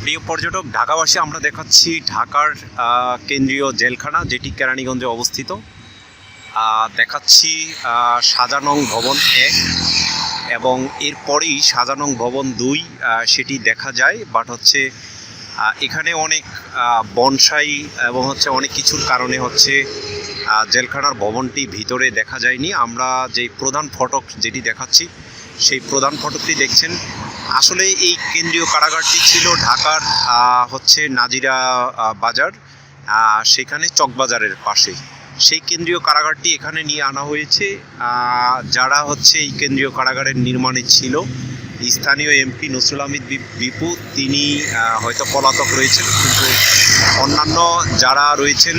প্রিয় পর্যটক, ঢাকাবাসী, আমরা দেখাচ্ছি ঢাকার কেন্দ্রীয় জেলখানা, যেটি কেরানীগঞ্জে অবস্থিত। দেখাচ্ছি সাজানং ভবন এক এবং এরপরেই সাজানং ভবন দুই সেটি দেখা যায়। বাট হচ্ছে এখানে অনেক বনসাই এবং হচ্ছে অনেক কিছুর কারণে হচ্ছে জেলখানার ভবনটি ভিতরে দেখা যায়নি। আমরা যেই প্রধান ফটক যেটি দেখাচ্ছি, সেই প্রধান ফটকটি দেখছেন আসলে এই কেন্দ্রীয় কারাগারটি ছিল ঢাকার হচ্ছে নাজিরা বাজার সেখানে চকবাজারের পাশে। সেই কেন্দ্রীয় কারাগারটি এখানে নিয়ে আনা হয়েছে। যারা হচ্ছে এই কেন্দ্রীয় কারাগারের নির্মাণে ছিল, স্থানীয় এমপি নসরুল আহমেদ বিপু, তিনি হয়তো পলাতক রয়েছেন, কিন্তু অন্যান্য যারা রয়েছেন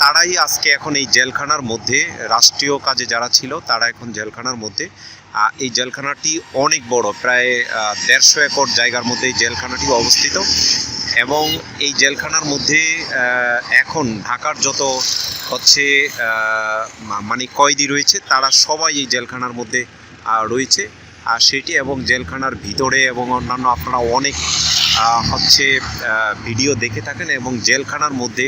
তারাই আজকে এখন এই জেলখানার মধ্যে, রাষ্ট্রীয় কাজে যারা ছিল, তারা এখন জেলখানার মধ্যে। এই জেলখানাটি অনেক বড়, প্রায় দেড়শো একর জায়গার মধ্যে এই জেলখানাটি অবস্থিত এবং এই জেলখানার মধ্যে এখন ঢাকার যত হচ্ছে মানে কয়েদি রয়েছে, তারা সবাই এই জেলখানার মধ্যে রয়েছে। আর সেটি এবং জেলখানার ভিতরে এবং অন্যান্য আপনারা অনেক হচ্ছে ভিডিও দেখে থাকেন এবং জেলখানার মধ্যে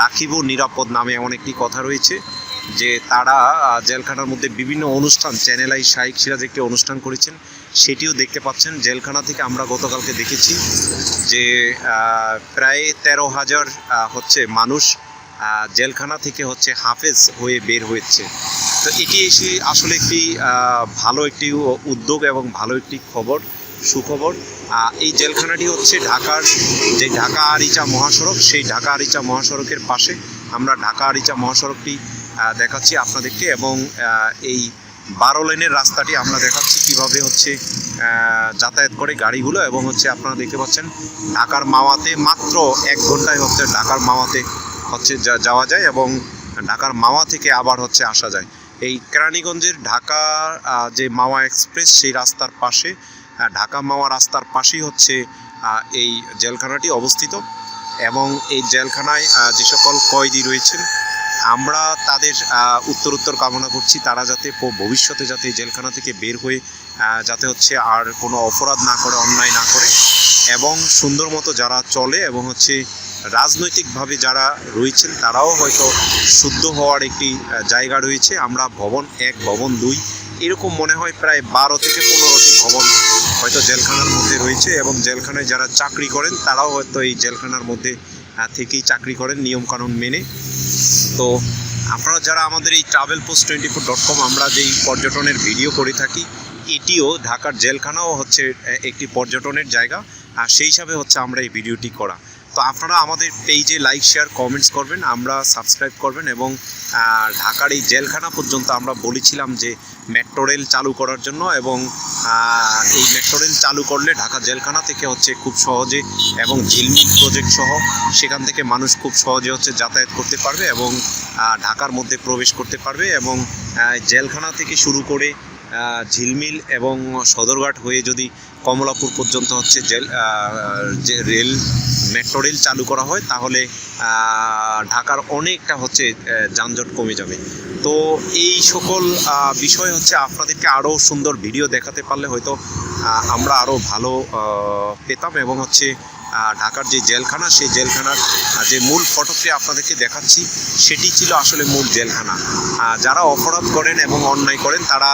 রাখিব নিরাপদ নামে এমন একটি কথা রয়েছে। যে তারা জেলখানার মধ্যে বিভিন্ন অনুষ্ঠান, চ্যানেল আই শাইক সিরাজ একটি অনুষ্ঠান করেছেন, সেটিও দেখতে পাচ্ছেন। জেলখানা থেকে আমরা গতকালকে দেখেছি যে প্রায় তেরো হাজার হচ্ছে মানুষ জেলখানা থেকে হচ্ছে হাফেজ হয়ে বের হয়েছে। তো এটি এসে আসলে একটি ভালো একটি উদ্যোগ এবং ভালো একটি খবর, সুখবর। এই জেলখানাটি হচ্ছে ঢাকার যে ঢাকা আরিচা মহাসড়ক, সেই ঢাকা আরিচা মহাসড়কের পাশে আমরা ঢাকা আরিচা মহাসড়কটি দেখাচ্ছি আপনাদেরকে এবং এই বারো লেনের রাস্তাটি আমরা দেখাচ্ছি কীভাবে হচ্ছে যাতায়াত করে গাড়িগুলো এবং হচ্ছে আপনারা দেখতে পাচ্ছেন ঢাকার মাওয়াতে মাত্র এক ঘন্টায় হচ্ছে ঢাকার মাওয়াতে হচ্ছে যাওয়া যায় এবং ঢাকার মাওয়া থেকে আবার হচ্ছে আসা যায়। এই কেরানীগঞ্জের ঢাকা যে মাওয়া এক্সপ্রেস সেই রাস্তার পাশে ঢাকা মাওয়া রাস্তার পাশেই হচ্ছে এই জেলখানাটি অবস্থিত এবং এই জেলখানায় যে সকল কয়েদি রয়েছেন আমরা তাদের আহ, উত্তরোত্তর কামনা করছি। তারা যাতে ভবিষ্যতে যাতে জেলখানা থেকে বের হয়ে যাতে হচ্ছে আর কোনো অপরাধ না করে অন্যায় না করে এবং সুন্দর মতো যারা চলে এবং হচ্ছে রাজনৈতিকভাবে যারা রয়েছেন তারাও হয়তো শুদ্ধ হওয়ার একটি জায়গা রয়েছে। আমরা ভবন এক ভবন দুই এরকম মনে হয় প্রায় বারো থেকে পনেরোটি ভবন হয়তো জেলখানার মধ্যে রয়েছে এবং জেলখানায় যারা চাকরি করেন তারাও হয়তো এই জেলখানার মধ্যে থেকেই চাকরি করেন নিয়মকানুন মেনে। তো আপনারা যারা আমাদের এই travel post twenty four dot com আমরা যেই পর্যটনের ভিডিও করে থাকি, এটিও ঢাকার জেলখানাও হচ্ছে একটি পর্যটনের জায়গা। আর সেই হিসাবে হচ্ছে আমরা এই ভিডিওটি করা। তো আপনারা আমাদের পেজে লাইক শেয়ার কমেন্টস করবেন, আমরা সাবস্ক্রাইব করবেন এবং ঢাকার এই জেলখানা পর্যন্ত আমরা বলেছিলাম যে মেট্রো রেল চালু করার জন্য এবং এই মেট্রো রেল চালু করলে ঢাকা জেলখানা থেকে হচ্ছে খুব সহজে এবং ঝিলমিল প্রজেক্ট সহ সেখান থেকে মানুষ খুব সহজে হচ্ছে যাতায়াত করতে পারবে এবং ঢাকার মধ্যে প্রবেশ করতে পারবে এবং জেলখানা থেকে শুরু করে ঝিলমিল এবং সদরঘাট হয়ে যদি কমলাপুর পর্যন্ত হচ্ছে জেল যে রেল, মেট্রো রেল চালু করা হয়, তাহলে ঢাকার অনেকটা হচ্ছে যানজট কমে যাবে। তো এই সকল বিষয় হচ্ছে আপনাদেরকে আরও সুন্দর ভিডিও দেখাতে পারলে হয়তো আমরা আরও ভালো পেতাম এবং হচ্ছে ঢাকার যে জেলখানা, সেই জেলখানার যে মূল ফটোটি আপনাদেরকে দেখাচ্ছি, সেটি ছিল আসলে মূল জেলখানা। যারা অপরাধ করেন এবং অন্যায় করেন, তারা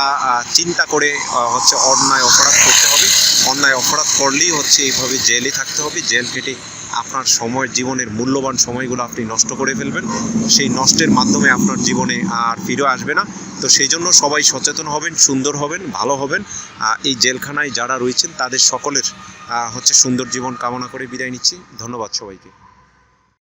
চিন্তা করে হচ্ছে অন্যায় অপরাধ করতে হবে। অন্যায় অপরাধ করলেই হচ্ছে এইভাবে জেলে থাকতে হবে, জেল কেটে আপনার সময়, জীবনের মূল্যবান সময়গুলো আপনি নষ্ট করে ফেলবেন। সেই নষ্টের মাধ্যমে আপনার জীবনে আর ফিরে আসবে না। তো সেই জন্য সবাই সচেতন হবেন, সুন্দর হবেন, ভালো হবেন। এই জেলখানায় যারা রয়েছেন, তাদের সকলের হচ্ছে সুন্দর জীবন কামনা করে বিদায় নিচ্ছি। ধন্যবাদ সবাইকে।